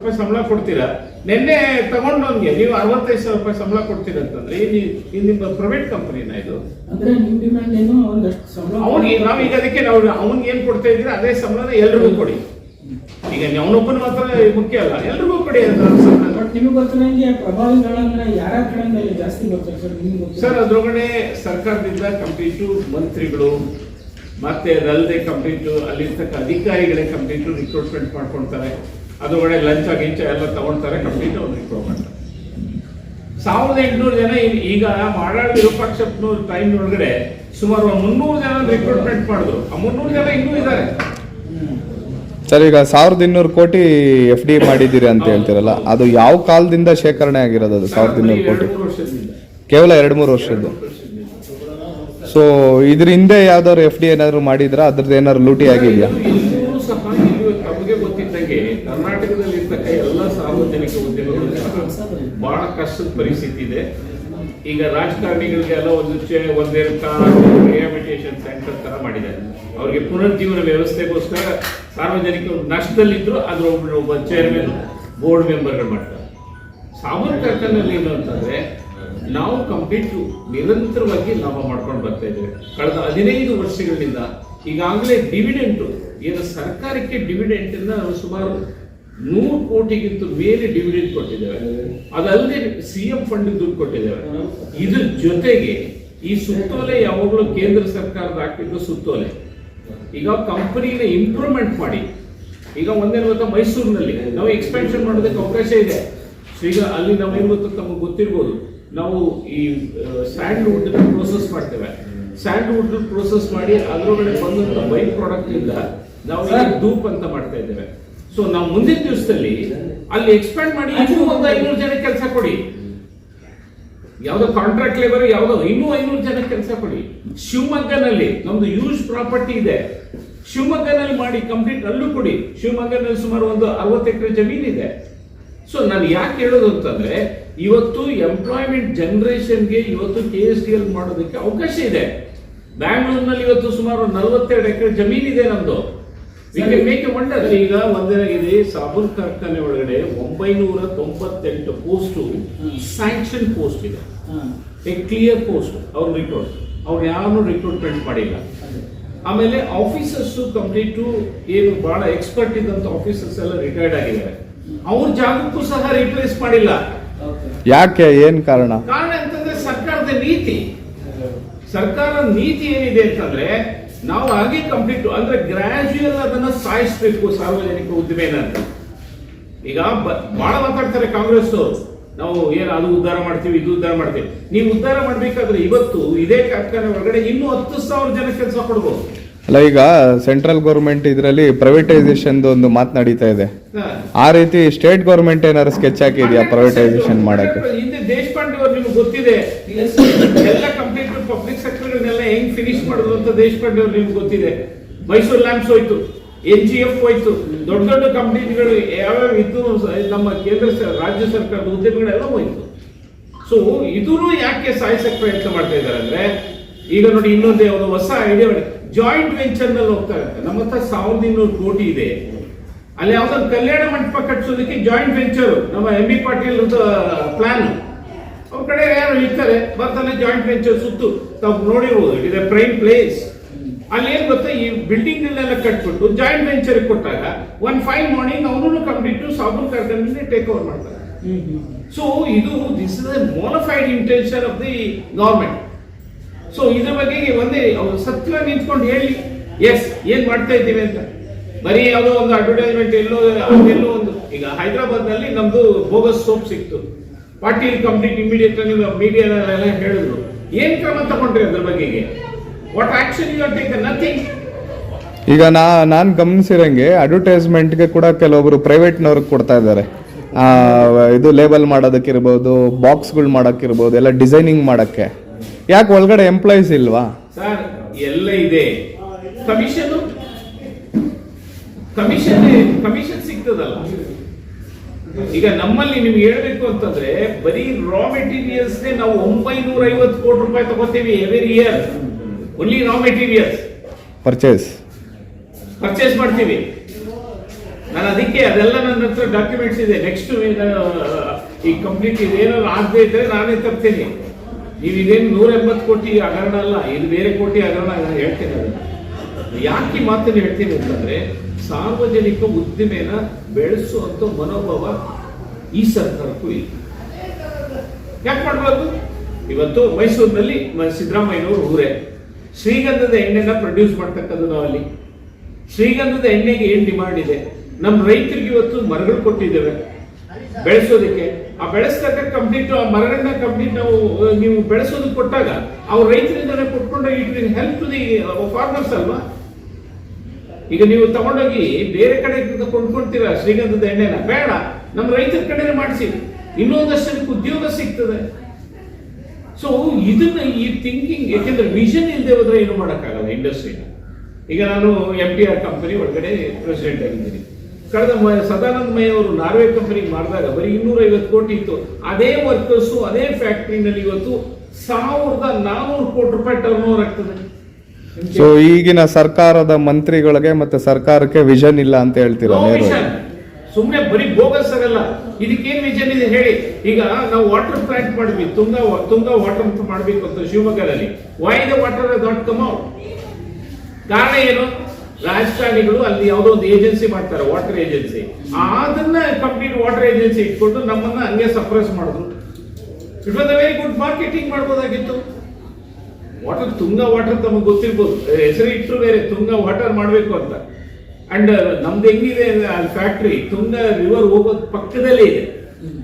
ರೂಪಾಯಿ ಸಂಬಳ ಕೊಡ್ತೀರಾ? ನಿನ್ನೆ ತಗೊಂಡವನ್ಗೆ ನೀವು ಅರವತ್ತೈದು ಸಾವಿರ ರೂಪಾಯಿ ಸಂಬಳ ಕೊಡ್ತೀರಾ ಅಂತಂದ್ರೆ ಇದು ನಿಮ್ಮ ಪ್ರೈವೇಟ್ ಕಂಪನಿನ ಇದು. ಅಂದ್ರೆ ನಿಮ್ ಡಿಮ್ಯಾಂಡ್ ಏನು ಒಂದಷ್ಟು ಸಂಬಳ ಅವ್ನಿಗೆ ನಾವು ಈಗ ಅದಕ್ಕೆ ನಾವು ಅವ್ನಿಗೆ ಏನ್ ಕೊಡ್ತಾ ಇದ್ದೀರಾ ಅದೇ ಸಂಬಳನ ಎಲ್ರಿಗೂ ಕೊಡಿ. ಈಗ ಅವನೊಬ್ಬನ ಮಾತ್ರ ಮುಖ್ಯ ಅಲ್ಲ ಎಲ್ರಿಗೂ ಕೊಡಿ ಸಂಬಳ. ಬಟ್ ನಿಮಗೆ ಗೊತ್ತಿರಂಗೆ ಪ್ರಭಾವಿಗಳನ್ನ ಯಾರ ಕಡೆಯಿಂದ ಇಲ್ಲಿ ಜಾಸ್ತಿ ಬರ್ತಾರೆ ಸರ್? ನಿಮ್ಗೆ ಗೊತ್ತಿಲ್ಲ ಸರ್ ಅದ್ರೊಳಗಡೆ ಸರ್ಕಾರದಿಂದ ಕಂಪ್ಲೀಟು ಮಂತ್ರಿಗಳು ಮತ್ತೆ ಅದಲ್ಲದೆ ಕಂಪ್ಲೀಟು ಅಲ್ಲಿರ್ತಕ್ಕ ಅಧಿಕಾರಿಗಳೇ ಕಂಪ್ಲೀಟು ರಿಕ್ರೂಟ್ಮೆಂಟ್ ಮಾಡ್ಕೊಳ್ತಾರೆ. ಅದ್ರೊಳಗಡೆ ಲಂಚ ಗಿಂಚ ಎಲ್ಲ ತಗೊಳ್ತಾರೆ ಕಂಪ್ಲೀಟ್ ಅವ್ರು ಇಂಪ್ರೂವ್ಮೆಂಟ್ ಮಾಡ್ತಾರೆ ಸಾವಿರದ ಎಂಟುನೂರು ಜನ ಈಗ ಮಾಡಾಳ್ ವಿರೂಪಾಕ್ಷಪ್ಪನವ್ರ ಟೈಮ್ ಒಳಗಡೆ ಸುಮಾರು ಒಂದು ಮುನ್ನೂರು ಜನ ರಿಕ್ರೂಟ್ಮೆಂಟ್ ಮಾಡಿದ್ರು. ಆ ಮುನ್ನೂರು ಜನ ಇನ್ನೂ ಇದ್ದಾರೆ. ಸರ್ ಈಗ ಸಾವಿರದ ಇನ್ನೂರು ಕೋಟಿ ಎಫ್ ಡಿ ಮಾಡಿದ್ದೀರಿ ಅಂತ ಹೇಳ್ತೀರಲ್ಲ ಅದು ಯಾವ ಕಾಲದಿಂದ ಶೇಖರಣೆ ಆಗಿರೋದು ಅದು ಸಾವಿರದ ಇನ್ನೂರು ಕೋಟಿ? ಕೇವಲ ಎರಡು ಮೂರು ವರ್ಷದ್ದು. ಸೊ ಇದ್ರ ಹಿಂದೆ ಯಾವ್ದಾದ್ರು ಎಫ್ ಡಿ ಏನಾದ್ರು ಮಾಡಿದ್ರಾ? ಅದ್ರದ್ದು ಏನಾದ್ರು ಲೂಟಿ ಆಗಿದೆಯಾ ಇನ್ನೂ ಸಹ ಇಲ್ಲಿ ತಮಗೆ ಗೊತ್ತಿದ್ದಂಗೆ ಕರ್ನಾಟಕದಲ್ಲಿ ಇರ್ತಕ್ಕ ಎಲ್ಲ ಸಾರ್ವಜನಿಕ ಉದ್ಯಮಗಳು ಸಹ ಕಷ್ಟದ ಪರಿಸ್ಥಿತಿ ಇದೆ. ಈಗ ರಾಜಕಾರಣಿಗಳಿಗೆಲ್ಲ ಒಂದು ಒಂದೇ ರಿಹಾಬಿಲಿಟೇಷನ್ ಸೆಂಟರ್ ತರ ಮಾಡಿದ್ದಾರೆ. ಅವರಿಗೆ ಪುನರ್ಜೀವನ ವ್ಯವಸ್ಥೆಗೋಸ್ಕರ ಸಾರ್ವಜನಿಕರು ನಷ್ಟದಲ್ಲಿದ್ರು ಅದ್ರ ಒಬ್ಬ ಚೇರ್ಮನ್ ಬೋರ್ಡ್ ಮೆಂಬರ್ಗಳು ಮಾಡ್ತಾರೆ. ಸಾಮಾನ್ಯ ಕಾರ್ಖಾನೆಯಲ್ಲಿ ಏನು ಅಂತಂದ್ರೆ, ನಾವು ಕಂಪ್ಲೀಟ್ ನಿರಂತರವಾಗಿ ಲಾಭ ಮಾಡ್ಕೊಂಡು ಬರ್ತಾ ಇದ್ದೇವೆ. ಕಳೆದ ಹದಿನೈದು ವರ್ಷಗಳಿಂದ ಈಗಾಗಲೇ ಡಿವಿಡೆಂಟು ಏನು ಸರ್ಕಾರಕ್ಕೆ ಡಿವಿಡೆಂಟ್ ಇಂದ ಸುಮಾರು ನೂರು ಕೋಟಿಗಿಂತ ಮೇಲೆ ಡಿವಿಡೆಂಡ್ ಕೊಟ್ಟಿದ್ದೇವೆ. ಅದಲ್ಲದೆ ಸಿ ಎಂ ಫಂಡ್ ದುಡ್ಡು ಕೊಟ್ಟಿದ್ದೇವೆ. ಇದ್ರ ಜೊತೆಗೆ ಈ ಸುತ್ತೋಲೆ ಯಾವಾಗಲೂ ಕೇಂದ್ರ ಸರ್ಕಾರದ ಹಾಕಿದ್ದು ಸುತ್ತೋಲೆ. ಈಗ ಕಂಪನಿನ ಇಂಪ್ರೂವ್ಮೆಂಟ್ ಮಾಡಿ. ಈಗ ಒಂದೇನು ಗೊತ್ತಾ ಮೈಸೂರಿನಲ್ಲಿ ನಾವು ಎಕ್ಸ್ಪೆನ್ಷನ್ ಮಾಡೋದಕ್ಕೆ ಅವಕಾಶ ಇದೆ. ಸೊ ಈಗ ಅಲ್ಲಿ ನಾವು ಏನ್ ಗೊತ್ತಾ ತಮಗೆ ಗೊತ್ತಿರ್ಬೋದು. ನಾವು ಈ ಸ್ಯಾಂಡ್ವುಡ್ ಪ್ರೋಸೆಸ್ ಮಾಡ್ತೇವೆ. ಸ್ಯಾಂಡ್ವುಡ್ ಪ್ರೋಸೆಸ್ ಮಾಡಿ ಅದರೊಳಗಡೆ ಬಂದಂತ ಬೈ ಪ್ರಾಡಕ್ಟ್ ಇಂದ ನಾವು ಧೂಪ್ ಅಂತ ಮಾಡ್ತಾ ಇದ್ದೇವೆ. ಸೊ ನಾವು ಮುಂದಿನ ದಿವಸದಲ್ಲಿ ಅಲ್ಲಿ ಎಕ್ಸ್ಪ್ಯಾಂಡ್ ಮಾಡಿ ಇನ್ನೂ ಒಂದು ಐನೂರು ಜನ ಕೆಲಸ ಕೊಡಿ. ಯಾವುದೋ ಕಾಂಟ್ರಾಕ್ಟ್ ಲೇಬರ್ ಯಾವುದೋ ಇನ್ನೂ ಐನೂರು ಜನ ಕೆಲಸ ಕೊಡಿ. ಶಿವಮೊಗ್ಗನಲ್ಲಿ ನಮ್ದು ಯೂಸ್ ಪ್ರಾಪರ್ಟಿ ಇದೆ. ಶಿವಮೊಗ್ಗನಲ್ಲಿ ಮಾಡಿ ಕಂಪ್ಲೀಟ್ ಅಲ್ಲೂ ಕೊಡಿ. ಶಿವಮೊಗ್ಗನಲ್ಲಿ ಸುಮಾರು ಒಂದು ಅರವತ್ತು ಎಕರೆ ಜಮೀನಿದೆ ಸೊ ನಾನು ಯಾಕೆ ಹೇಳೋದು ಅಂತಂದ್ರೆ, ಇವತ್ತು ಎಂಪ್ಲಾಯ್ಮೆಂಟ್ ಜನರೇಷನ್ಗೆ ಇವತ್ತು ಕೆ ಎಸ್ ಡಿ ಎಲ್ ಮಾಡೋದಕ್ಕೆ ಅವಕಾಶ ಇದೆ. ಬ್ಯಾಂಗ್ಳೂರ್ನಲ್ಲಿ ಇವತ್ತು ಸುಮಾರು ನಲವತ್ತೆರಡು ಎಕರೆ ಜಮೀನಿದೆ ನಮ್ದು. ಮೇಕ್ ಒಂದಿನ ಈಗ ಒಂದೇನಾಗಿದೆ ಸಾಬೂನ್ ಕಾರ್ಖಾನೆ ಒಳಗಡೆ ಒಂಬೈನೂರ ತೊಂಬತ್ತೆಂಟು ಪೋಸ್ಟು ಸ್ಯಾಂಕ್ಷನ್ ಪೋಸ್ಟ್ ಇದೆ. ಎ ಕ್ಲಿಯರ್ ಪೋಸ್ಟ್ ಅವ್ರು ರಿಕ್ರೂಟ್ ಅವ್ರು ಯಾರನ್ನು ರಿಕ್ರೂಟ್ಮೆಂಟ್ ಮಾಡಿಲ್ಲ. ಆಮೇಲೆ ಆಫೀಸರ್ಸ್ ಕಂಪ್ಲೀಟು ಏನು ಬಹಳ ಎಕ್ಸ್ಪರ್ಟ್ ಇದ್ದಂತ ಆಫೀಸರ್ಸ್ ಎಲ್ಲ ರಿಟೈರ್ಡ್ ಆಗಿದ್ದಾರೆ. ಅವ್ರ ಜಾಗಕ್ಕೂ ಸಹ ರಿಪ್ಲೇಸ್ ಮಾಡಿಲ್ಲ. ಯಾಕೆ? ಏನ್ ಕಾರಣ? ಕಾರಣ ಅಂತಂದ್ರೆ ಸರ್ಕಾರದ ನೀತಿ. ಸರ್ಕಾರ ನೀತಿ ಏನಿದೆ ಅಂತಂದ್ರೆ ನಾವು ಹಾಗೆ ಕಂಪ್ಲೀಟ್ ಅಂದ್ರೆ ಗ್ರಾಜುಯಲ್ ಅದನ್ನ ಸಾಯಿಸ್ಬೇಕು ಸಾರ್ವಜನಿಕ ಉದ್ದಿಮೆನ ಈಗ ಬಹಳ ಮಾತಾಡ್ತಾರೆ ಕಾಂಗ್ರೆಸ್ ಅವರು ನಾವು ಏನು ಅದು ಉದ್ಧಾರ ಮಾಡ್ತೀವಿ ಇದು ಉದ್ಧಾರ ಮಾಡ್ತೀವಿ. ನೀವು ಉದ್ಧಾರ ಮಾಡ್ಬೇಕಾದ್ರೆ ಇವತ್ತು ಇದೇ ಕಾರ್ಖಾನೆ ಒಳಗಡೆ ಇನ್ನೂ ಹತ್ತು ಸಾವಿರ ಜನ ಕೆಲಸ ಕೊಡ್ಬೋದು. ಅಲ್ಲ ಈಗ ಸೆಂಟ್ರಲ್ ಗೌರ್ಮೆಂಟ್ ಇದರಲ್ಲಿ ಪ್ರೈವೇಟೈಸೇಷನ್ ಒಂದು ಮಾತು ನಡೀತಾ ಇದೆ. ಆ ರೀತಿ ಸ್ಟೇಟ್ ಗೌರ್ಮೆಂಟ್ ಏನಾದ್ರು ಸ್ಕೆಚ್ ಹಾಕಿದ್ಯಾ ಪ್ರೈವೇಟೈಸೇಷನ್ ಮಾಡಕ್ಕೆ? ಹಿಂದೆ ದೇಶಪಾಂಡೆ ಅವರು ನಿಮ್ಗೆ ಗೊತ್ತಿದೆ. ಎಲ್ಲ ಕಂಪ್ಲೀಟ್ ಪಬ್ಲಿಕ್ ಹೆಂಗ್ ಫಿನಿಶ್ ಮಾಡೋದು ಅಂತ ದೇಶಪಾಂಡೆ ಅವ್ರು ನಿಮ್ಗೆ ಗೊತ್ತಿದೆ. ಮೈಸೂರು ಲ್ಯಾಂಪ್ಸ್ ಹೋಯ್ತು ಎನ್ ಜಿ ಎಫ್ ಹೋಯ್ತು, ದೊಡ್ಡ ದೊಡ್ಡ ಕಂಪ್ನಿಗಳು ಯಾವ್ಯಾವ ಇದ್ದು ನಮ್ಮ ಕೇಂದ್ರ ರಾಜ್ಯ ಸರ್ಕಾರದ ಉದ್ಯಮಗಳೆಲ್ಲ ಹೋಯ್ತು. ಸೊ ಇದೂ ಯಾಕೆ ಸಾಯಿಸಕ್ ಪ್ರಯತ್ನ ಮಾಡ್ತಾ ಇದ್ದಾರೆ ಅಂದ್ರೆ, ಈಗ ನೋಡಿ ಇನ್ನೊಂದೇ ಒಂದು ಹೊಸ ಐಡಿಯಾ ಜಾಯಿಂಟ್ ವೆಂಚರ್ನಲ್ಲಿ ಹೋಗ್ತಾರೆ ನಮ್ಮ ಹತ್ರ ಸಾವಿರದ ಇನ್ನೂರು ಕೋಟಿ ಇದೆ. ಅಲ್ಲಿ ಯಾವ್ದೊಂದು ಕಲ್ಯಾಣ ಮಂಟಪ ಕಟ್ಸೋದಕ್ಕೆ ಜಾಯಿಂಟ್ ವೆಂಚರ್ ನಮ್ಮ ಎಂ ಬಿ ಪಾಟೀಲ್ ಪ್ಲಾನ್ ಅವ್ರ ಕಡೆ ಯಾರು ಇರ್ತಾರೆ ಬರ್ತಾನೆ ಜಾಯಿಂಟ್ ವೆಂಚರ್ ಸುತ್ತು, ತಾವು ನೋಡಿರ್ಬೋದು it is a prime place ಅಲ್ಲಿ ಏನ್ ಗೊತ್ತಾ, ಈ ಬಿಲ್ಡಿಂಗ್ ಎಲ್ಲ ಕಟ್ಬಿಟ್ಟು ಜಾಯಿಂಟ್ ವೆಂಚರ್ ಕೊಟ್ಟಾಗ ಒನ್ ಫೈವ್ ಮಾರ್ನಿಂಗ್ ಅವನು ಕಂಪ್ಲೀಟ್ ಸಾಬೂನ್ ಕಾರ್ಖಾನೆ ಟೇಕ್ ಓವರ್ ಮಾಡ್ತಾರೆ. ಸೊ ಇದು this is a mala fide intention of the government so ಇದ್ರ ಬಗ್ಗೆ ಒಂದೇ, ಅವ್ರು ಸತ್ಯ ನಿಂತ್ಕೊಂಡು ಹೇಳಿ ಎಸ್ ಏನ್ ಮಾಡ್ತಾ ಇದ್ದೀವಿ ಅಂತ. ಬರೀ ಯಾವುದೋ ಒಂದು ಅಡ್ವರ್ಟೈಸ್ಮೆಂಟ್ ಎಲ್ಲೋ, ಅದೆಲ್ಲೋ ಒಂದು, ಈಗ ಹೈದರಾಬಾದ್ನಲ್ಲಿ ನಮ್ದು ಬೋಗಸ್ ಸೋಪ್ ಸಿಕ್ತು. ಪಾಟೀಲ್ ಕಂಪ್ಲೀಟ್ ಇಮಿಡಿಯೇಟ್ ನೀವು ಮೀಡಿಯಾದಲ್ಲೆಲ್ಲ ಹೇಳಿದ್ರು. ಏನ್ ಕ್ರಮ ತಗೊಂಡ್ರಿ ಅದ್ರ ಬಗ್ಗೆಗೆ? What action you are taken nothing ಈಗ ನಾ ನಾನು ಗಮನಿಸಿರಂಗೆ ಅಡ್ವರ್ಟೈಸ್ಮೆಂಟ್ಗೆ ಕೂಡ ಕೆಲವೊಬ್ರು ಪ್ರೈವೇಟ್ನವ್ರಿಗೆ ಕೊಡ್ತಾ ಇದ್ದಾರೆ. ಇದು ಲೇಬಲ್ ಮಾಡೋದಕ್ಕಿರ್ಬೋದು ಬಾಕ್ಸ್ಗಳು ಮಾಡೋಕ್ಕಿರ್ಬೋದು ಎಲ್ಲ ಡಿಸೈನಿಂಗ್ ಮಾಡೋಕ್ಕೆ. ಯಾಕೆ ಒಳಗಡೆ ಎಂಪ್ಲಾಯೀಸ್ ಇಲ್ವಾ? ಸರ್ ಎಲ್ಲ ಇದೆ. ಕಮಿಷನ್ ಕಮಿಷನ್ ಕಮಿಷನ್ ಸಿಗ್ತದಲ್ಲ. ಈಗ ನಮ್ಮಲ್ಲಿ ನಿಮ್ಗೆ ಹೇಳ್ಬೇಕು ಅಂತಂದ್ರೆ ಬರೀ ರಾ ಮೆಟೀರಿಯಲ್ಸ್ ನಾವು ಒಂಬೈನೂರ ಐವತ್ತು ಕೋಟಿ ರೂಪಾಯಿ ತಗೋತೀವಿ every year only raw materials purchase purchase ಮಾಡ್ತೀವಿ. ನಾನು ಅದಕ್ಕೆ ಅದೆಲ್ಲ ನನ್ನ ಹತ್ರ ಡಾಕ್ಯುಮೆಂಟ್ಸ್ ಇದೆ. ನೆಕ್ಸ್ಟ್ ಈ ಕಂಪ್ಲೀಟ್ ಇದೇನಾದ್ರು ಆಗದೆ ಇದ್ರೆ ನಾನೇ ತರ್ತೀನಿ. ನೀವು ಇದೇನು ನೂರ ಎಂಬತ್ತು ಕೋಟಿ ಹಗರಣ ಅಲ್ಲ ಇದು ಬೇರೆ ಕೋಟಿ ಹಗರಣ ಹೇಳ್ತೀನಿ ಅದನ್ನ. ಯಾಕೆ ಮಾತನ್ನು ಹೇಳ್ತೀನಿ ಅಂತಂದ್ರೆ ಸಾರ್ವಜನಿಕ ಉದ್ದಿಮೆನ ಬೆಳೆಸುವಂತ ಮನೋಭಾವ ಈ ಸರ್ಕಾರಕ್ಕೂ ಇಲ್ಲ. ಯಾಕೆ ಮಾಡಬಾರ್ದು? ಇವತ್ತು ಮೈಸೂರಿನಲ್ಲಿ ಸಿದ್ದರಾಮಯ್ಯನವರು ಊರೇ. ಶ್ರೀಗಂಧದ ಎಣ್ಣೆನ ಪ್ರೊಡ್ಯೂಸ್ ಮಾಡ್ತಕ್ಕದ್ದು ನಾವಲ್ಲಿ. ಶ್ರೀಗಂಧದ ಎಣ್ಣೆಗೆ ಏನ್ ಡಿಮಾಂಡ್ ಇದೆ? ನಮ್ಮ ರೈತರಿಗೆ ಇವತ್ತು ಮರಗಳು ಕೊಟ್ಟಿದ್ದೇವೆ. ಬೆಳೆಸೋದಕ್ಕೆ. ಆ ಬೆಳೆಸ್ತಕ್ಕ ಕಂಪ್ಲೀಟ್ ಆ ಮರಗಳನ್ನ ಕಂಪ್ಲೀಟ್ ನಾವು ನೀವು ಬೆಳೆಸೋದಕ್ಕೆ ಕೊಟ್ಟಾಗ ಅವ್ರ ರೈತರಿಂದಲೇ ಕೊಟ್ಕೊಂಡಾಗ ಇಟ್ ಹೆಲ್ಪ್ ದಿ ಫಾರ್ಮರ್ಸ್ ಅಲ್ವಾ? ಈಗ ನೀವು ತಗೊಂಡೋಗಿ ಬೇರೆ ಕಡೆ ಕೊಂಡ್ಕೊಳ್ತೀರ? ಶ್ರೀಗಂಧದ ಎಣ್ಣೆನ? ಬೇಡ. ನಮ್ಮ ರೈತರ ಕಡೆನೇ ಮಾಡಿಸಿ. ಇನ್ನೊಂದಷ್ಟು ಉದ್ಯೋಗ ಸಿಗ್ತದೆ. ಸೊ ಇದನ್ನ ಈ ಥಿಂಕಿಂಗ್ ಯಾಕೆಂದ್ರೆ ವಿಷನ್ ಇಲ್ಲದೆ ಹೋದ್ರೆ ಏನು ಮಾಡೋಕ್ಕಾಗಲ್ಲ ಇಂಡಸ್ಟ್ರಿನ ಈಗ ನಾನು ಎಂ ಟಿ ಆರ್ ಕಂಪನಿ ಒಳಗಡೆ ಪ್ರೆಸಿಡೆಂಟ್ ಆಗಿದ್ದೀನಿ. ಕಳೆದ ಸದಾನಂದ ಮೈ ಅವರು ನಾರ್ವೆ ಕಂಪನಿಗೆ ಮಾಡಿದಾಗ ಬರೀ ಇನ್ನೂರೈವತ್ತು ಕೋಟಿ ಇತ್ತು. ಅದೇ ವರ್ಕರ್ಸು ಅದೇ ಫ್ಯಾಕ್ಟ್ರಿನಲ್ಲಿ ಇವತ್ತು ಸಾವಿರದ ನಾನೂರು ಕೋಟಿ ರೂಪಾಯಿ ಟರ್ನ್ ಓವರ್ ಆಗ್ತದೆ. ಸೊ ಈಗಿನ ಸರ್ಕಾರದ ಮಂತ್ರಿಗಳಿಗೆ ಮತ್ತೆ ಸರ್ಕಾರಕ್ಕೆ ವಿಷನ್ ಇಲ್ಲ ಅಂತ ಹೇಳ್ತೀರಾ ಸುಮ್ಮನೆ ಬರೀ ಬೋಗಸ್ ಆಗಲ್ಲ. ಇದಕ್ಕೇನ್ ವಿಷನ್ ಇದೆ ಹೇಳಿ. ಈಗ ನಾವು ವಾಟರ್ ಪ್ಲಾಂಟ್ ಮಾಡಿದ್ವಿ ತುಂಗಾ ತುಂಗಾ ವಾಟರ್ ಅಂತ ಮಾಡಬೇಕು ಅಂತ ಶಿವಮೊಗ್ಗದಲ್ಲಿ. Why the water not come out ಕಾರಣ ಏನು? ರಾಜಕಾರಣಿಗಳು ಅಲ್ಲಿ ಯಾವುದೋ ಒಂದು ಏಜೆನ್ಸಿ ಮಾಡ್ತಾರೆ ವಾಟರ್ ಏಜೆನ್ಸಿ ಅದನ್ನ ಕಂಪ್ಲೀಟ್ ವಾಟರ್ ಏಜೆನ್ಸಿ ಇಟ್ಕೊಂಡು ನಮ್ಮನ್ನ ಹಂಗೆ ಸಪ್ರೆಸ್ ಮಾಡಿದ್ರು. It was a very good marketing ಮಾಡ್ಬೋದಾಗಿತ್ತು. Water Tunga water ತಮಗೆ ಗೊತ್ತಿರ್ಬೋದು. ಹೆಸರು ಇಟ್ಟರು ಬೇರೆ ತುಂಗಾ ವಾಟರ್ ಮಾಡಬೇಕು ಅಂತ. ಅಂಡ್ ನಮ್ದು ಹೆಂಗಿದೆ ಅಲ್ಲಿ ಫ್ಯಾಕ್ಟ್ರಿ ತುಂಗಾ ರಿವರ್ ಹೋಗೋದು ಪಕ್ಕದಲ್ಲಿ ಇದೆ.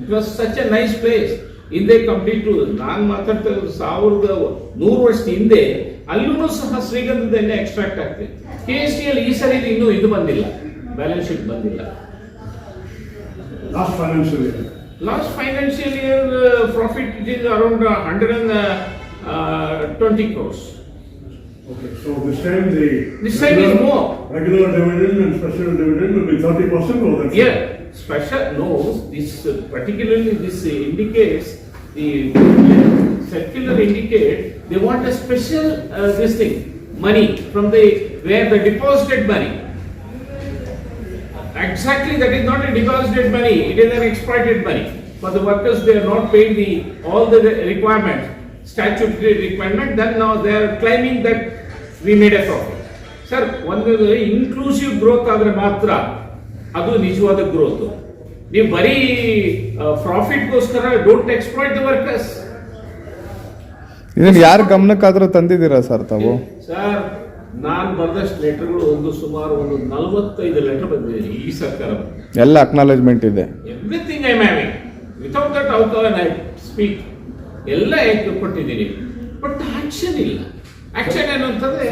It was such a nice place ಹಿಂದೆ ಕಂಪ್ಲೀಟ್ ನಾನು ಮಾತಾಡ್ತಾ ಇರೋದು ಸಾವಿರದ ನೂರು ವರ್ಷದ ಹಿಂದೆ. ಅಲ್ಲೂ ಸಹ ಶ್ರೀಗಂಧದ ಎಣ್ಣೆ ಎಕ್ಸ್ಟ್ರಾಕ್ಟ್ ಆಗ್ತಿದೆ ಕೆ ಎಸ್ ಟಿ ಅಲ್ಲಿ ಈ ಸರಿ ಇನ್ನೂ ಇದು ಬಂದಿಲ್ಲ. ಬ್ಯಾಲೆನ್ಸ್ ಶೀಟ್ ಬಂದಿಲ್ಲ. Last financial. Last financial year profit it is around hundred and Uh, 20 crores. Okay, so this time the This time is regular- more. Regular dividend and special dividend will be thirty percent or that's. Here, special, no, this uh, particularly this uh, indicates, the circular indicate, they want a special, uh, this thing, money from the, where the deposited money. Exactly, that is not a deposited money, it is an exploited money. For the workers, they are not paid the, all the requirements. Statutory requirement, then now they are claiming that we made a profit sir ಒಂದು inclusive growth ಆದರೆ ಮಾತ್ರ ಅದು ನಿಜವಾದ growth ನೀವು ಬರೀ ಪ್ರಾಫಿಟ್ಗೋಸ್ಕರ don't exploit the workers ಇದನ್ನ ಯಾರ ಗಮನಕ್ಕಾದ್ರೂ ತಂದಿದ್ದೀರಾ ಸರ್ ತಾವು? ಸರ್ ನಾನು ಬರೆದಷ್ಟು ಲೆಟರ್ಗಳು ಒಂದು ಸುಮಾರು ಒಂದು ನಲವತ್ತೈದು ಲೆಟರ್ ಬಂದಿದೆ ಈ ಸರ್ಕಾರ. ಎಲ್ಲ ಅಕ್ನಾಲೇಜ್ಮೆಂಟ್ ಇದೆ. Everything I moving without that out I speak ಎಲ್ಲ ಕೊಟ್ಟಿದ್ದೀನಿ. ಬಟ್ ಆಕ್ಷನ್ ಇಲ್ಲ. ಆಕ್ಷನ್ ಏನು ಅಂತಂದ್ರೆ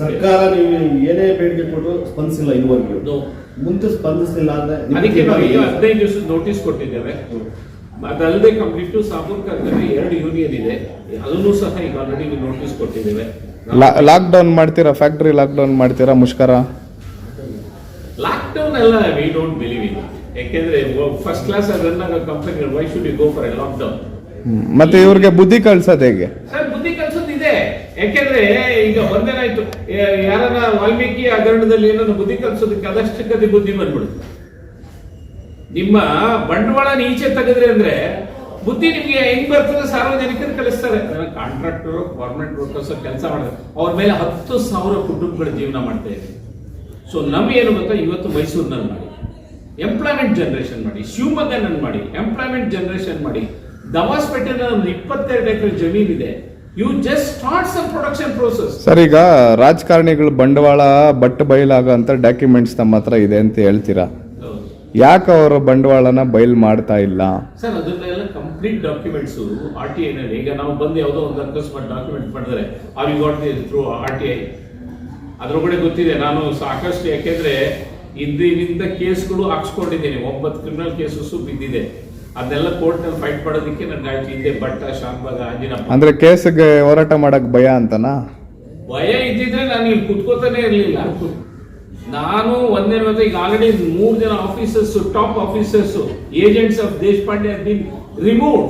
ಸರ್ಕಾರ ನೀವು ಏನೇ ಬೇಡಿಕೆ ಕೊಟ್ಟು ಸ್ಪಂದಿಸಿಲ್ಲ ಇದುವರೆಗೂ. ಮುಂದೆ ಸ್ಪಂದಿಸಲಿಲ್ಲ ಅಂದ್ರೆ ಅದಕ್ಕೆ ನಾವು ಈಗ? ಹದಿನೈದು ದಿವಸದ ನೋಟಿಸ್ ಕೊಟ್ಟಿದ್ದೇವೆ. ಅದಲ್ಲದೆ ಕಂಪ್ಲೀಟ್ ಸಾಬೂರ್ ಕಾರ್ಖಾನೆ ಎರಡು ಯೂನಿಯನ್ ಇದೆ. ಅದನ್ನು ಸಹ ಈಗ ಆಲ್ರೆಡಿ ನೋಟಿಸ್ ಕೊಟ್ಟಿದ್ದೇವೆ. ಲಾಕ್ ಡೌನ್ ಮಾಡ್ತೀರಾ? ಫ್ಯಾಕ್ಟರಿ ಲಾಕ್ ಡೌನ್ ಮಾಡ್ತೀರಾ ಮುಷ್ಕರ? ಲಾಕ್ ಡೌನ್ ಎಲ್ಲ ವಿ ಡೋಂಟ್ ಬಿಲೀವ್ ಇನ್ ಯಾಕೆಂದ್ರೆ ಫಸ್ಟ್ ಕ್ಲಾಸ್ ಅದನ್ನ company why should you go for a lockdown. ಮತ್ತೆ ಇವ್ರಿಗೆ ಬುದ್ಧಿ ಕಳ್ಸೋದು ಹೇಗೆ? ಸರ್ ಬುದ್ಧಿ ಕಲ್ಸೋದು ಇದೆ. ಯಾಕೆಂದ್ರೆ ಈಗ ಒಂದೇನಾಯ್ತು ಯಾರ ವಾಲ್ಮೀಕಿ ಹಗರಣದಲ್ಲಿ ಏನಾದ್ರು ಬುದ್ಧಿ ಕಲ್ಸೋದಕ್ಕೆ ಅದಷ್ಟಕ್ಕದೆ ಬುದ್ಧಿ ಬಂದ್ಬಿಡುತ್ತೆ. ನಿಮ್ಮ ಬಂಡವಾಳ ಈಚೆ ತೆಗೆದ್ರೆ ಅಂದ್ರೆ ಬುದ್ಧಿ ನಿಮ್ಗೆ ಹೆಂಗ್ ಬರ್ತದೆ? ಸಾರ್ವಜನಿಕರು ಕಲಿಸ್ತಾರೆ. ಕಾಂಟ್ರಾಕ್ಟರ್ ಗೌರ್ಮೆಂಟ್ ವರ್ಕರ್ಸ್ ಕೆಲಸ ಮಾಡಿದ್ರೆ ಅವ್ರ ಮೇಲೆ ಹತ್ತು ಸಾವಿರ ಕುಟುಂಬಗಳ ಜೀವನ ಮಾಡ್ತಾ ಇದೆ ಸೊ ನಮ್ಗೇನು ಏನು ಗೊತ್ತಾ? ಇವತ್ತು ಮೈಸೂರಿನಲ್ಲಿ ಮಾಡಿ. ಎಂಪ್ಲಾಯ್ಮೆಂಟ್ ಜನರೇಷನ್ ಮಾಡಿ. ಶಿವಮೊಗ್ಗನಲ್ಲಿ ಮಾಡಿ. ಎಂಪ್ಲಾಯ್ಮೆಂಟ್ ಜನರೇಷನ್ ಮಾಡಿ. ದವಾಸ್ಪೇಟೆನ ಒಂದು ಇಪ್ಪತ್ತೆರಡು ಎಕರೆ ಜಮೀನಿದೆ. You just start some production process sir ಈಗ ರಾಜಕಾರಣಿಗಳು ಬಂಡವಾಳ ಬಟ್ಟು ಬಯಲಾಗೋ ಅಂತ ಡಾಕ್ಯುಮೆಂಟ್ಸ್ ನಮ್ಮ ಹತ್ರ ಇದೆ ಅಂತ ಹೇಳ್ತೀರಾ? ಯಾಕೆ ಅವರ ಬಂಡವಾಳನ ಬಯಲ್ ಮಾಡ್ತಾ ಇಲ್ಲ? ಸರ್ ಅದನ್ನೆಲ್ಲ ಕಂಪ್ಲೀಟ್ ಡಾಕ್ಯುಮೆಂಟ್ಸ್ ಆರ್ ಟಿ ಐನಲ್ಲಿ ಈಗ ನಾವು ಬಂದು ಯಾವುದೋ ಒಂದು ಅಕಸ್ಮಾತ್ document ಪಡೆದ್ರೆ are you got the through R T I ಅದ್ರೊಳಗಡೆ ಗೊತ್ತಿದೆ ನಾನು ಸಾಕಷ್ಟು ಯಾಕೆಂದ್ರೆ ಇಂದಿನಿಂದ ಕೇಸ್ಗಳು ಹಾಕ್ಸ್ಕೊಂಡಿದ್ದೀನಿ. ಒಂಬತ್ತು ಕ್ರಿಮಿನಲ್ ಕೇಸಸ್ ಬಿದ್ದಿದೆ. ಅದನ್ನೆಲ್ಲ ಕೋರ್ಟ್ನಲ್ಲಿ ಫೈಟ್ ಮಾಡೋದಕ್ಕೆ ನನ್ನ ಗಾಯತ್ರಿ ಹಿಂದೆ ಭಟ್ಟ ಶಾಂಬಾಗ ಅಂಜಿನಪ್ಪ. ಅಂದ್ರೆ ಕೇಸ್ಗೆ ಹೋರಾಟ ಮಾಡಕ್ ಭಯ ಅಂತನಾ? ಭಯ ಇದ್ದಿದ್ರೆ ನಾನು ಇಲ್ಲಿ ಕುತ್ಕೋತಾನೆ ಇರಲಿಲ್ಲ. ನಾನು ಒಂದೇ ಮತ್ತೆ ಈಗ ಆಲ್ರೆಡಿ ಮೂರು ಜನ officers top officers agents of Deshpande been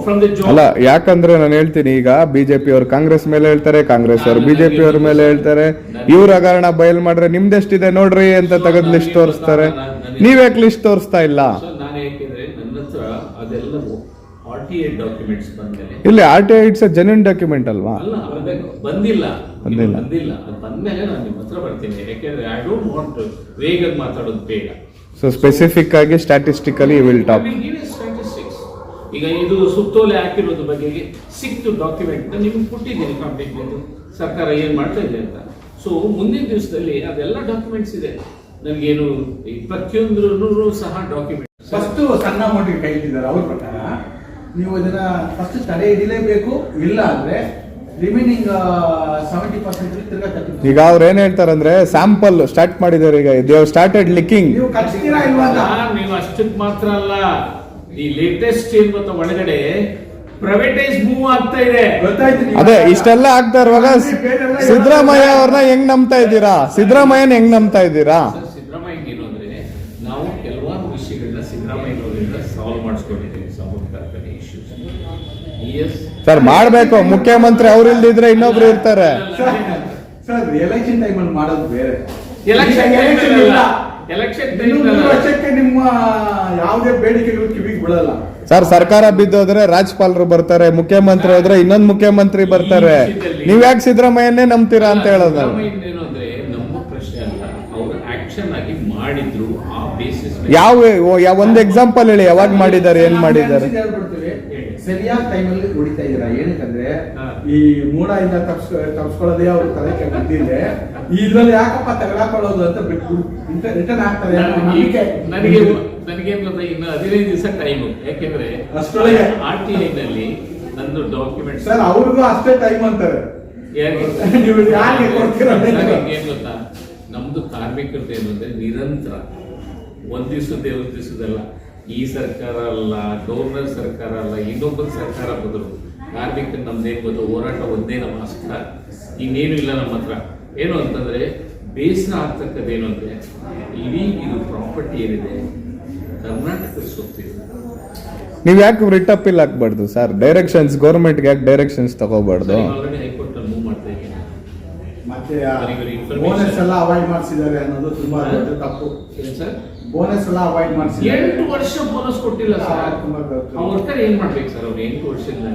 from the job. ಅಲ್ಲ ಯಾಕಂದ್ರೆ ನಾನು ಹೇಳ್ತೀನಿ ಈಗ ಬಿಜೆಪಿ ಅವರು ಕಾಂಗ್ರೆಸ್ ಮೇಲೆ ಹೇಳ್ತಾರೆ ಕಾಂಗ್ರೆಸ್ ಅವರು ಬಿಜೆಪಿ ಅವ್ರ ಮೇಲೆ ಹೇಳ್ತಾರೆ. ಇವ್ರ ಹಗರಣ ಬಯಲ್ ಮಾಡ್ರೆ ನಿಮ್ದೆಷ್ಟಿದೆ ನೋಡ್ರಿ ಅಂತ ತೆಗೆದ್ ಲಿಸ್ಟ್ ತೋರಿಸ್ತಾರೆ. ನೀವ್ಯಾಕೆ ಲಿಸ್ಟ್ ತೋರಿಸ್ತಾ ಇಲ್ಲ So ನಾನು ಯಾಕೆಂದ್ರೆ ನನ್ನ ಹತ್ರ ಅದೆಲ್ಲವೂ ಆರ್ ಟಿ ಐ ಡಾಕ್ಯುಮೆಂಟ್ಸ್ ಬಂದ್ಮೇಲೆ. ಇಲ್ಲಿ R T I it's a genuine document ಅಲ್ವಾ? ಅಲ್ಲ ಅದೇ ಬಂದಿಲ್ಲ. ಬಂದಿಲ್ಲ. ಬಂದಿಲ್ಲ. ಅದು ಬಂದ್ಮೇಲೆ ನಾನು ನಿಮ್ಮ ಹತ್ರ ಬರ್ತೀನಿ. ಯಾಕೆಂದ್ರೆ ಐ ಡೋಂಟ್ ವಾಂಟ್ ವೇಗ ಮಾತಾಡೋದು ಬೇಡ. ಸೊ ಸ್ಪೆಸಿಫಿಕ್ ಆಗಿ ಸ್ಟ್ಯಾಟಿಸ್ಟಿಕಲಿ ವಿಲ್ you statistics. ಈಗ ಇದು ಸುತ್ತೋಲೆ ಹಾಕಿರೋದ್ರ ಬಗ್ಗೆ ಸಿಕ್ತು ಡಾಕ್ಯುಮೆಂಟ್ ನಿಮ್ಗೆ ಕೊಟ್ಟಿದ್ದೀನಿ ಕಂಪ್ಲೀಟ್ ಸರ್ಕಾರ ಏನ್ ಮಾಡ್ತಾ ಇದೆ ಅಂತ. ಸೊ ಮುಂದಿನ ದಿವಸದಲ್ಲಿ ಅದೆಲ್ಲ ಡಾಕ್ಯುಮೆಂಟ್ಸ್ ಇದೆ. ನನಗೇನು ಪ್ರತಿಯೊಂದ್ರೂ ಸಹ ಡಾಕ್ಯುಮೆಂಟ್ ಫಸ್ಟ್ ಸಣ್ಣ ಅಮೌಂಟ್ ಕೈ ಇಟ್ಟಿದ್ದಾರೆ ಅವ್ರ ಪ್ರಕಾರ. ನೀವು ಇದನ್ನ ಫಸ್ಟ್ ತಡೆ ಹಿಡಿಲೇಬೇಕು ಇಲ್ಲ ಅಂದ್ರೆ ರಿಮೈನಿಂಗ್ ಸೆವೆಂಟಿ ಪರ್ಸೆಂಟ್ ತಿರ್ಗಾ ಈಗ ಅವ್ರು ಏನ್ ಹೇಳ್ತಾರಂದ್ರೆ ಸ್ಯಾಂಪಲ್ ಸ್ಟಾರ್ಟ್ ಮಾಡಿದಾರೆ ಈಗ. ದೇವ್ ಸ್ಟಾರ್ಟೆಡ್ ಲಿಕ್ಕಿಂಗ್ ನೀವು ಕಟ್ತೀರಾ ಇಲ್ವಾ ನೀವು ಅಷ್ಟಕ್ಕೆ ಮಾತ್ರ ಅಲ್ಲ. ಈ ಲೇಟೆಸ್ಟ್ ಏನ್ ಗೊತ್ತಾ ಒಳಗಡೆ ಪ್ರೈವೇಟೈಸ್ ಮೂವ್ ಆಗ್ತಾ ಇದೆ. ಅದೇ ಇಷ್ಟೆಲ್ಲ ಆಗ್ತಾ ಇರುವಾಗ ಸಿದ್ದರಾಮಯ್ಯ ಅವ್ರನ್ನ ಹೆಂಗ್ ನಂಬ್ತಾ ಇದ್ದೀರಾ? ಸಿದ್ದರಾಮಯ್ಯನ ಹೆಂಗ್ ನಂಬ್ತಾ ಇದ್ದೀರಾ ಸರ್, ಸಿದ್ದರಾಮಯ್ಯ ಏನು ಅಂದ್ರೆ ನಾವು ಕೆಲವಾರು ವಿಷಯಗಳನ್ನ ಸಿದ್ದರಾಮಯ್ಯನವರಿಂದ ಸಾಲ್ವ್ ಮಾಡಿಸ್ಕೊಂಡಿದ್ದೀವಿ ಸಮೂಹ ಇಶ್ಯೂಸ್ ಎಸ್ ಸರ್ ಮಾಡಬೇಕು. ಮುಖ್ಯಮಂತ್ರಿ ಅವ್ರು ಇಲ್ದಿದ್ರೆ ಇನ್ನೊಬ್ರು ಇರ್ತಾರೆ. ಸರ್ ಎಲೆಕ್ಷನ್ ಟೈಮಲ್ಲಿ ಮಾಡೋದು ಬೇರೆ. ಎಲೆಕ್ಷನ್ ಎಲೆಕ್ಷನ್ ಇಲ್ಲ. ಎಲೆಕ್ಷನ್ ಇನ್ನು ಮೂರು ವರ್ಷಕ್ಕೆ ನಿಮ್ಮ ಯಾವುದೇ ಬೇಡಿಕೆಗಳು ಕಿವಿಗೆ ಬೀಳಲ್ಲ. ಸರ್ ಸರ್ಕಾರ ಬಿದ್ದೋದ್ರೆ ರಾಜ್ಯಪಾಲರು ಬರ್ತಾರೆ ಮುಖ್ಯಮಂತ್ರಿ ಹೋದ್ರೆ ಇನ್ನೊಂದ್ ಮುಖ್ಯಮಂತ್ರಿ ಬರ್ತಾರೆ. ನೀವ್ ಯಾಕೆ ಸಿದ್ದರಾಮಯ್ಯನೇ ನಂಬ್ತೀರಾ ಅಂತ ಹೇಳೋದು. ಏನು ಅಂದ್ರೆ ನಮ್ಮ ಪ್ರಶ್ನೆ ಅಲ್ಲ ಅವರು ಆಕ್ಷನ್ ಆಗಿ ಮಾಡಿದ್ರು ಆ ಬೇಸಿಸ್ ಯಾವ ಒಂದು ಎಕ್ಸಾಂಪಲ್ ಹೇಳಿ ಯಾವಾಗ ಮಾಡಿದ್ದಾರೆ ಏನ್ ಮಾಡಿದ್ದಾರೆ. ಸರಿಯಾದ ಟೈಮಲ್ಲಿ ಹೊಡಿತಾ ಇದ್ದೀರಾ? ಏನಕ್ಕಂದ್ರೆ ಈ ಈ ಇಂದ ತಪ್ಸ್ ತಪ್ಸ್ಕೊಳ್ಳೋದೇ ಅವ್ರ ತಲೆ ಬಿದ್ದಿದೆ ಇದ್ರಲ್ಲಿ ಯಾಕಪ್ಪ ತಗಲಾಕೊಳ್ಳೋದು ಅಂತ ಬಿಟ್ಟು ರಿಟರ್ನ್ ಆಗ್ತಾರೆ ನನಗೆ. ನನಗೆ ಇನ್ನು ಹದಿನೈದು ದಿವಸ ಟೈಮ್ ಯಾಕೆಂದ್ರೆ ಅಷ್ಟೊಳಗೆ ಆರ್ ಟಿ ಐ ನಲ್ಲಿ ನಂದು ಡಾಕ್ಯುಮೆಂಟ್ ಸರ್ ಅವ್ರಿಗೂ ಅಷ್ಟೇ ಟೈಮ್ ಅಂತಾರೆ. ನೀವು ಯಾಕೆ ಕೊಡ್ತೀರಾ ಏನ್ ಗೊತ್ತಾ? ನಮ್ದು ಕಾರ್ಮಿಕರದ್ದು ಏನು ಅಂದ್ರೆ ನಿರಂತರ. ಒಂದು ದಿವಸದ ಒಂದ್ ದಿವಸದಲ್ಲ ಈ ಸರ್ಕಾರ ಅಲ್ಲ ಗವರ್ನರ್ ಸರ್ಕಾರ ಅಲ್ಲ ಇನ್ನೊಬ್ಬ ಸರ್ಕಾರ ಬದಲು ಕಾರ್ಮಿಕರು ನಮ್ದೇ ಗೊತ್ತು ಹೋರಾಟ ಒಂದೇ ನಮ್ಮ ಅಸ್ತ್ರ ಇನ್ನೇನು ಇಲ್ಲ ನಮ್ಮ ಹತ್ರ. ಏನು ಅಂತಂದ್ರೆ ಬೇಸರ ಆಗ್ತಕ್ಕದ್ದೇನು ಅಂದ್ರೆ ಇಡೀ ಇದು ಪ್ರಾಪರ್ಟಿ ಏನಿದೆ ಕರ್ನಾಟಕದ ಸೊತ್ತಿದೆ ನೀವು ಯಾಕೆ ರಿಟ್ ಅಪೀಲ್ ಹಾಕ್ಬಾರ್ದು ಸರ್ ಡೈರೆಕ್ಷನ್ಸ್ ಗೌರ್ಮೆಂಟ್ಗೆ ಯಾಕೆ ಡೈರೆಕ್ಷನ್ಸ್ ತಗೋಬಾರ್ದು ಆಲ್ರೆಡಿ ಹೈಕೋರ್ಟ್ ಅಲ್ಲಿ ಮೂವ್ ಮಾಡ್ತಾ ಇದ್ದೀನಿ ಮತ್ತೆ ಬರೀ ಬರೀ information. ಬೋನಸ್ ಎಲ್ಲ ಅವಾಯ್ಡ್ ಮಾಡಿಸಿದ್ದಾರೆ ಅನ್ನೋದು ತುಂಬಾ ದೊಡ್ಡ ತಪ್ಪು. ಬೋನಸ್ ಎಲ್ಲ ಅವಾಯ್ಡ್ ಮಾಡಿಸಿದ್ದಾರೆ. ಎಂಟು ವರ್ಷ ಬೋನಸ್ ಕೊಟ್ಟಿಲ್ಲ ಸರ್. ವರ್ಕರ್ ಏನ್ ಮಾಡ್ಬೇಕು ಸರ್? ಅವ್ರು ಎಂಟು ವರ್ಷದಲ್ಲಿ